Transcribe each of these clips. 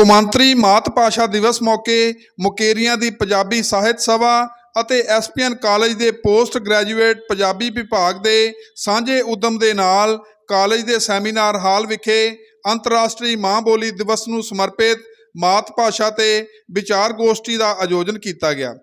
ਕੌਮਾਂਤਰੀ ਮਾਤ ਭਾਸ਼ਾ ਦਿਵਸ ਮੌਕੇ ਮੁਕੇਰੀਆਂ ਦੀ ਪੰਜਾਬੀ ਸਾਹਿਤ ਸਭਾ ਅਤੇ ਐਸਪੀਐਨ ਕਾਲਜ ਦੇ ਪੋਸਟ ਗ੍ਰੈਜੂਏਟ ਪੰਜਾਬੀ ਵਿਭਾਗ ਦੇ ਸਾਂਝੇ ਉਦਮ ਦੇ ਨਾਲ ਕਾਲਜ ਦੇ ਸੈਮੀਨਾਰ ਹਾਲ ਵਿਖੇ ਅੰਤਰਰਾਸ਼ਟਰੀ ਮਾਂ ਬੋਲੀ ਦਿਵਸ ਨੂੰ ਸਮਰਪਿਤ ਮਾਤ ਭਾਸ਼ਾ ਤੇ ਵਿਚਾਰ ਗੋਸ਼ਟੀ ਦਾ ਆਯੋਜਨ ਕੀਤਾ ਗਿਆ,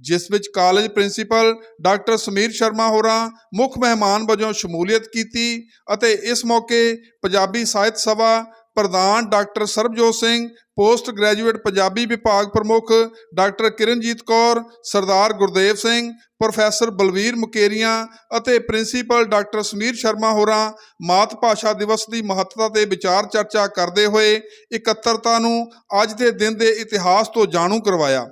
ਜਿਸ ਵਿੱਚ college principal doctor Sameer Sharma ਹੋਰਾਂ ਮੁੱਖ ਮਹਿਮਾਨ ਵਜੋਂ ਸ਼ਮੂਲੀਅਤ ਕੀਤੀ ਅਤੇ ਇਸ ਮੌਕੇ ਪੰਜਾਬੀ ਸਾਹਿਤ ਸਭਾ ਪ੍ਰਧਾਨ doctor Sarabjot Singh, post graduate Punjabi ਵਿਭਾਗ ਪ੍ਰਮੁੱਖ ਡਾਕਟਰ ਕਿਰਨਜੀਤ ਕੌਰ, ਸਰਦਾਰ ਗੁਰਦੇਵ ਸਿੰਘ, ਪ੍ਰੋਫੈਸਰ ਬਲਵੀਰ ਮੁਕੇਰੀਆਂ ਅਤੇ ਪ੍ਰਿੰਸੀਪਲ ਡਾਕਟਰ ਸਮੀਰ ਸ਼ਰਮਾ ਹੋਰਾਂ ਮਾਤ ਭਾਸ਼ਾ ਦਿਵਸ ਦੀ ਮਹੱਤਤਾ ਤੇ ਵਿਚਾਰ ਚਰਚਾ ਕਰਦੇ ਹੋਏ ਇਕੱਤਰਤਾ ਨੂੰ ਅੱਜ ਦੇ ਦਿਨ ਦੇ ਇਤਿਹਾਸ ਤੋਂ ਜਾਣੂ ਕਰਵਾਇਆ।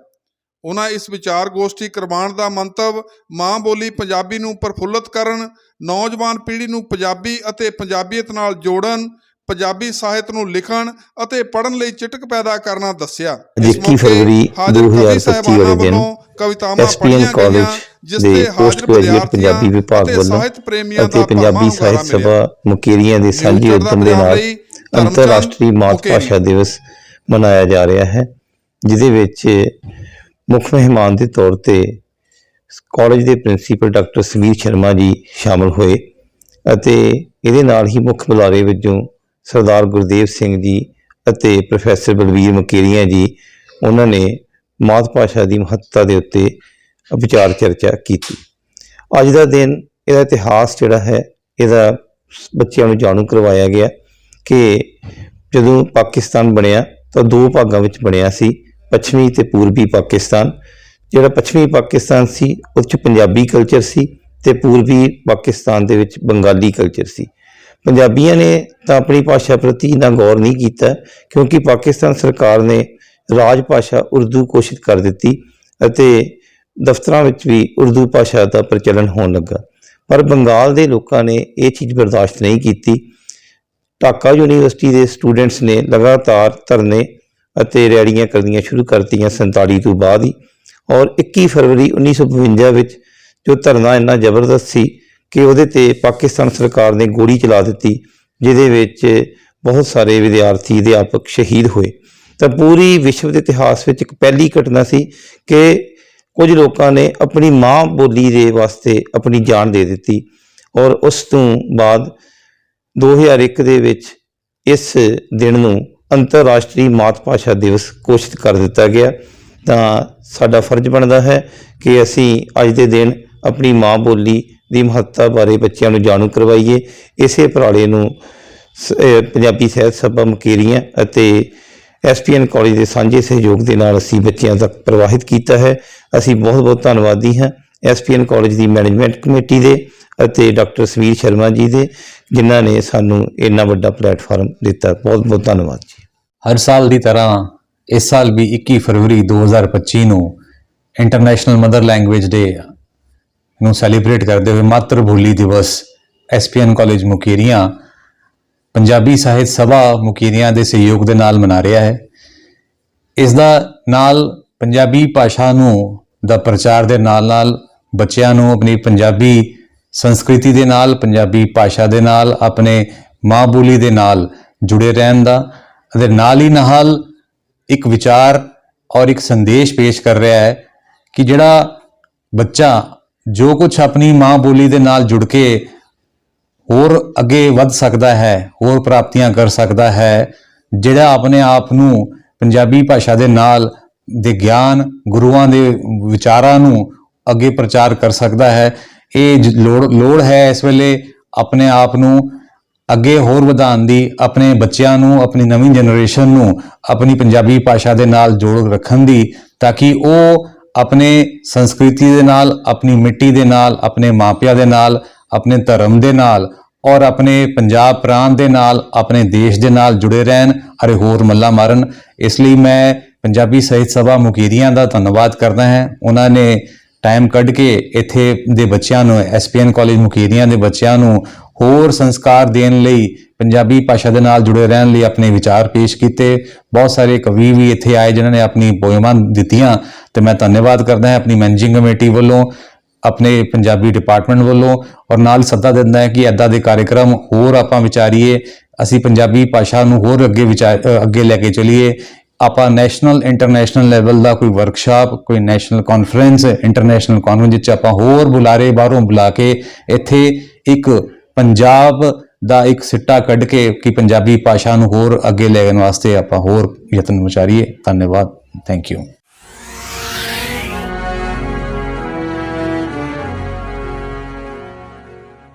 ਉਹਨਾਂ ਇਸ ਵਿਚਾਰ ਗੋਸ਼ਟੀ ਕਰਵਾਉਣ ਦਾ ਮੰਤਵ ਮਾਂ ਬੋਲੀ ਪੰਜਾਬੀ ਨੂੰ ਪ੍ਰਫੁੱਲਤ ਕਰਨ, ਨੌਜਵਾਨ ਪੀੜ੍ਹੀ ਨੂੰ ਪੰਜਾਬੀ ਅਤੇ ਪੰਜਾਬੀਅਤ ਨਾਲ ਜੋੜਨ ਪੰਜਾਬੀ ਸਾਹਿਤ ਨੂੰ ਲਿਖਣ ਅਤੇ ਪੜ੍ਹਨ ਲਈ ਚਿਟਕ ਪੈਦਾ ਕਰਨਾ ਦੱਸਿਆ ਅੱਜ ਇਸ 21 ਮੌਕੇ ਫਰਵਰੀ ਹਾਜ਼ਰ ਕਵੀ 2025 ਸਾਹਿਬਾਨਾਂ ਵਾਲੇ ਦਿਨ ਕਵਿਤਾਵਾਂ ਪੜ੍ਹੀਆਂ ਕਾਲਜ ਗਈਆਂ ਜਿਸ ਦੇ ਪੋਸਟ ਗ੍ਰੈਜੂਏਟ ਪੰਜਾਬੀ ਵਿਭਾਗ ਵੱਲੋਂ ਅਤੇ ਪੰਜਾਬੀ ਸਾਹਿਤ ਸਭਾ ਮੁਕੇਰੀਆਂ ਦੇ ਸਾਂਝੇ ਉਦਮ ਦੇ ਨਾਲ ਅੰਤਰਰਾਸ਼ਟਰੀ ਮਾਤ। ਭਾਸ਼ਾ ਦਿਵਸ ਮਨਾਇਆ ਜਾ ਰਿਹਾ ਹੈ ਜਿਹਦੇ ਵਿੱਚ ਮੁੱਖ ਮਹਿਮਾਨ ਦੇ ਤੌਰ ਤੇ ਕਾਲਜ ਦੇ ਪ੍ਰਿੰਸੀਪਲ ਡਾਕਟਰ ਸਮੀਰ ਸ਼ਰਮਾ ਜੀ ਸ਼ਾਮਲ ਹੋਏ ਅਤੇ ਇਹਦੇ ਨਾਲ ਹੀ ਮੁੱਖ ਬੁਲਾਰੇ ਵਜੋਂ ਸਰਦਾਰ ਗੁਰਦੇਵ ਸਿੰਘ ਜੀ ਅਤੇ ਪ੍ਰੋਫੈਸਰ ਬਲਵੀਰ ਮਕੇਰੀਆਂ ਜੀ, ਉਹਨਾਂ ਨੇ ਮਾਤ ਭਾਸ਼ਾ ਦੀ ਮਹੱਤਤਾ ਦੇ ਉੱਤੇ ਵਿਚਾਰ ਚਰਚਾ ਕੀਤੀ। ਅੱਜ ਦਾ ਦਿਨ ਇਹਦਾ ਇਤਿਹਾਸ ਜਿਹੜਾ ਹੈ, ਇਹਦਾ ਬੱਚਿਆਂ ਨੂੰ ਜਾਣੂ ਕਰਵਾਇਆ ਗਿਆ ਕਿ ਜਦੋਂ ਪਾਕਿਸਤਾਨ ਬਣਿਆ ਤਾਂ ਦੋ ਭਾਗਾਂ ਵਿੱਚ ਬਣਿਆ ਸੀ, ਪੱਛਮੀ ਤੇ ਪੂਰਬੀ ਪਾਕਿਸਤਾਨ। ਜਿਹੜਾ ਪੱਛਮੀ ਪਾਕਿਸਤਾਨ ਸੀ, ਉਹ 'ਚ ਪੰਜਾਬੀ ਕਲਚਰ ਸੀ ਤੇ ਪੂਰਬੀ ਪਾਕਿਸਤਾਨ ਦੇ ਵਿੱਚ ਬੰਗਾਲੀ ਕਲਚਰ ਸੀ। ਪੰਜਾਬੀਆਂ ਨੇ ਤਾਂ ਆਪਣੀ ਭਾਸ਼ਾ ਪ੍ਰਤੀ ਇੰਨਾ ਗੌਰ ਨਹੀਂ ਕੀਤਾ, ਕਿਉਂਕਿ ਪਾਕਿਸਤਾਨ ਸਰਕਾਰ ਨੇ ਰਾਜ ਭਾਸ਼ਾ ਉਰਦੂ ਘੋਸ਼ਿਤ ਕਰ ਦਿੱਤੀ ਅਤੇ ਦਫ਼ਤਰਾਂ ਵਿੱਚ ਵੀ ਉਰਦੂ ਭਾਸ਼ਾ ਦਾ ਪ੍ਰਚਲਨ ਹੋਣ ਲੱਗਾ। ਪਰ ਬੰਗਾਲ ਦੇ ਲੋਕਾਂ ਨੇ ਇਹ ਚੀਜ਼ ਬਰਦਾਸ਼ਤ ਨਹੀਂ ਕੀਤੀ। ਢਾਕਾ ਯੂਨੀਵਰਸਿਟੀ ਦੇ ਸਟੂਡੈਂਟਸ ਨੇ ਲਗਾਤਾਰ ਧਰਨੇ ਅਤੇ ਰੈਲੀਆਂ ਕਰਨੀਆਂ ਸ਼ੁਰੂ ਕਰਤੀਆਂ 47 ਤੋਂ ਬਾਅਦ ਹੀ। ਔਰ 21 ਫਰਵਰੀ 1952 ਵਿੱਚ ਜੋ ਧਰਨਾ ਇੰਨਾ ਜ਼ਬਰਦਸਤ ਸੀ ਕਿ ਉਹਦੇ ਤੇ ਪਾਕਿਸਤਾਨ ਸਰਕਾਰ ਨੇ ਗੋਲੀ ਚਲਾ ਦਿੱਤੀ, ਜਿਹਦੇ ਵਿੱਚ ਬਹੁਤ ਸਾਰੇ ਵਿਦਿਆਰਥੀ, ਅਧਿਆਪਕ ਸ਼ਹੀਦ ਹੋਏ। ਤਾਂ ਪੂਰੀ ਵਿਸ਼ਵ ਦੇ ਇਤਿਹਾਸ ਵਿੱਚ ਇੱਕ ਪਹਿਲੀ ਘਟਨਾ ਸੀ ਕਿ ਕੁਝ ਲੋਕਾਂ ਨੇ ਆਪਣੀ ਮਾਂ ਬੋਲੀ ਦੇ ਵਾਸਤੇ ਆਪਣੀ ਜਾਨ ਦੇ ਦਿੱਤੀ ਔਰ ਉਸ ਤੋਂ ਬਾਅਦ 2001 ਦੇ ਵਿੱਚ ਇਸ ਦਿਨ ਨੂੰ ਅੰਤਰਰਾਸ਼ਟਰੀ ਮਾਤ ਭਾਸ਼ਾ ਦਿਵਸ ਘੋਸ਼ਿਤ ਕਰ ਦਿੱਤਾ ਗਿਆ। ਤਾਂ ਸਾਡਾ ਫਰਜ਼ ਬਣਦਾ ਹੈ ਕਿ ਅਸੀਂ ਅੱਜ ਦੇ ਦਿਨ ਆਪਣੀ ਮਾਂ ਬੋਲੀ ਦੀ ਮਹੱਤਤਾ ਬਾਰੇ ਬੱਚਿਆਂ ਨੂੰ ਜਾਣੂ ਕਰਵਾਈਏ। ਇਸੇ ਉਪਰਾਲੇ ਨੂੰ ਸ- ਪੰਜਾਬੀ ਸਾਹਿਤ ਸਭਾ ਮਕੇਰੀਆਂ ਅਤੇ ਐਸਪੀਐਨ ਕਾਲਜ ਦੇ ਸਾਂਝੇ ਸਹਿਯੋਗ ਦੇ ਨਾਲ ਅਸੀਂ ਬੱਚਿਆਂ ਤੱਕ ਪ੍ਰਵਾਹਿਤ ਕੀਤਾ ਹੈ। ਅਸੀਂ ਬਹੁਤ ਬਹੁਤ ਧੰਨਵਾਦੀ ਹਾਂ ਐਸਪੀਐਨ ਕਾਲਜ ਦੀ ਮੈਨੇਜਮੈਂਟ ਕਮੇਟੀ ਦੇ ਅਤੇ ਡਾਕਟਰ ਸਮੀਰ ਸ਼ਰਮਾ ਜੀ ਦੇ, ਜਿਨ੍ਹਾਂ ਨੇ ਸਾਨੂੰ ਇੰਨਾ ਵੱਡਾ ਪਲੇਟਫਾਰਮ ਦਿੱਤਾ। ਬਹੁਤ ਬਹੁਤ ਧੰਨਵਾਦ ਜੀ। ਹਰ ਸਾਲ ਦੀ ਤਰ੍ਹਾਂ ਇਸ ਸਾਲ ਵੀ 21 ਫਰਵਰੀ 2025 ਨੂੰ ਇੰਟਰਨੈਸ਼ਨਲ ਮਦਰ ਲੈਂਗੁਏਜ ਡੇ ਨੂੰ ਸੈਲੀਬ੍ਰੇਟ ਕਰਦੇ ਹੋਏ ਮਾਤਰ ਬੋਲੀ ਦਿਵਸ ਐਸਪੀਐਨ ਕਾਲਜ ਮੁਕੇਰੀਆਂ, ਪੰਜਾਬੀ ਸਾਹਿਤ ਸਭਾ ਮੁਕੇਰੀਆਂ ਦੇ ਸਹਿਯੋਗ ਦੇ ਨਾਲ ਮਨਾ ਰਿਹਾ ਹੈ। ਇਸ ਦਾ ਨਾਲ ਪੰਜਾਬੀ ਭਾਸ਼ਾ ਨੂੰ ਦਾ ਪ੍ਰਚਾਰ ਦੇ ਨਾਲ ਨਾਲ ਬੱਚਿਆਂ ਨੂੰ ਆਪਣੀ ਪੰਜਾਬੀ ਸੰਸਕ੍ਰਿਤੀ ਦੇ ਨਾਲ, ਪੰਜਾਬੀ ਭਾਸ਼ਾ ਦੇ ਨਾਲ, ਆਪਣੇ ਮਾਂ ਬੋਲੀ ਦੇ ਨਾਲ ਜੁੜੇ ਰਹਿਣ ਦਾ ਅਤੇ ਨਾਲ ਹੀ ਨਾਲ ਇੱਕ ਵਿਚਾਰ ਔਰ ਇੱਕ ਸੰਦੇਸ਼ ਪੇਸ਼ ਕਰ ਰਿਹਾ ਹੈ ਕਿ ਜਿਹੜਾ ਬੱਚਾ ਜੋ ਕੁਝ ਆਪਣੀ ਮਾਂ ਬੋਲੀ ਦੇ ਨਾਲ ਜੁੜ ਕੇ ਹੋਰ ਅੱਗੇ ਵੱਧ ਸਕਦਾ ਹੈ, ਹੋਰ ਪ੍ਰਾਪਤੀਆਂ ਕਰ ਸਕਦਾ ਹੈ, ਜਿਹੜਾ ਆਪਣੇ ਆਪ ਨੂੰ ਪੰਜਾਬੀ ਭਾਸ਼ਾ ਦੇ ਨਾਲ ਦੇ ਗਿਆਨ, ਗੁਰੂਆਂ ਦੇ ਵਿਚਾਰਾਂ ਨੂੰ ਅੱਗੇ ਪ੍ਰਚਾਰ ਕਰ ਸਕਦਾ ਹੈ, ਇਹ ਜ- ਲੋੜ ਲੋੜ ਹੈ ਇਸ ਵੇਲੇ ਆਪਣੇ ਆਪ ਨੂੰ ਅੱਗੇ ਹੋਰ ਵਧਾਉਣ ਦੀ, ਆਪਣੇ ਬੱਚਿਆਂ ਨੂੰ, ਆਪਣੀ ਨਵੀਂ ਜਨਰੇਸ਼ਨ ਨੂੰ, ਆਪਣੀ ਪੰਜਾਬੀ ਭਾਸ਼ਾ ਦੇ ਨਾਲ ਜੋੜ ਰੱਖਣ ਦੀ, ਤਾਂ ਕਿ ਉਹ ਆਪਣੇ ਸੰਸਕ੍ਰਿਤੀ ਦੇ ਨਾਲ, ਆਪਣੀ ਮਿੱਟੀ ਦੇ ਨਾਲ, ਆਪਣੇ ਮਾਪਿਆਂ ਦੇ ਨਾਲ, ਆਪਣੇ ਧਰਮ ਦੇ ਨਾਲ ਔਰ ਆਪਣੇ ਪੰਜਾਬ ਪ੍ਰਾਂਤ ਦੇ ਨਾਲ, ਆਪਣੇ ਦੇਸ਼ ਦੇ ਨਾਲ ਜੁੜੇ ਰਹਿਣ ਅਤੇ ਹੋਰ ਮੱਲਾ ਮਾਰਨ। ਇਸ ਲਈ ਮੈਂ ਪੰਜਾਬੀ ਸਾਹਿਤ ਸਭਾ ਮੁਕੇਰੀਆਂ ਦਾ ਧੰਨਵਾਦ ਕਰਦਾ ਹਾਂ। ਉਹਨਾਂ ਨੇ ਟਾਈਮ ਕੱਢ ਕੇ ਇੱਥੇ ਦੇ ਬੱਚਿਆਂ ਨੂੰ ਐਸਪੀਐਨ ਕਾਲਜ ਮੁਕੀਰੀਆਂ ਦੇ ਬੱਚਿਆਂ ਨੂੰ ਹੋਰ ਸੰਸਕਾਰ ਦੇਣ ਲਈ ਪੰਜਾਬੀ ਭਾਸ਼ਾ ਦੇ ਨਾਲ ਜੁੜੇ ਰਹਿਣ ਲਈ ਆਪਣੇ ਵਿਚਾਰ ਪੇਸ਼ ਕੀਤੇ। ਬਹੁਤ ਸਾਰੇ ਕਵੀ ਵੀ ਇੱਥੇ ਆਏ ਜਿਨ੍ਹਾਂ ਨੇ ਆਪਣੀ ਪੋਇਮਾਂ ਦਿੱਤੀਆਂ ਤੇ ਮੈਂ ਧੰਨਵਾਦ ਕਰਦਾ ਹਾਂ ਆਪਣੀ ਮੈਨੇਜਿੰਗ ਕਮੇਟੀ ਵੱਲੋਂ, ਆਪਣੇ ਪੰਜਾਬੀ ਡਿਪਾਰਟਮੈਂਟ ਵੱਲੋਂ ਔਰ ਨਾਲ ਸੱਦਾ ਦਿੰਦਾ ਹੈ ਕਿ ਐਦਾਂ ਦੇ ਕਾਰਜਕ੍ਰਮ ਹੋਰ ਆਪਾਂ ਵਿਚਾਰੀਏ, ਅਸੀਂ ਪੰਜਾਬੀ ਭਾਸ਼ਾ ਨੂੰ ਹੋਰ ਅੱਗੇ ਵਿਚਾਰ ਅੱਗੇ ਲੈ ਕੇ ਚਲੀਏ। ਆਪਾਂ ਨੈਸ਼ਨਲ, ਇੰਟਰਨੈਸ਼ਨਲ ਲੈਵਲ ਦਾ ਕੋਈ ਵਰਕਸ਼ਾਪ, ਕੋਈ ਨੈਸ਼ਨਲ ਕਾਨਫਰੰਸ, ਇੰਟਰਨੈਸ਼ਨਲ ਕਾਨਫਰੰਸ ਜਿੱਚ ਆਪਾਂ ਹੋਰ ਬੁਲਾਰੇ ਬਾਹਰੋਂ ਬੁਲਾ ਕੇ ਇੱਥੇ ਇੱਕ ਪੰਜਾਬ ਦਾ ਇੱਕ ਸਿੱਟਾ ਕੱਢ ਕੇ ਕਿ ਪੰਜਾਬੀ ਭਾਸ਼ਾ ਨੂੰ ਹੋਰ ਅੱਗੇ ਲੈ ਜਾਣ ਵਾਸਤੇ ਆਪਾਂ ਹੋਰ ਯਤਨ ਵਿਚਾਰੀਏ। ਧੰਨਵਾਦ। Thank you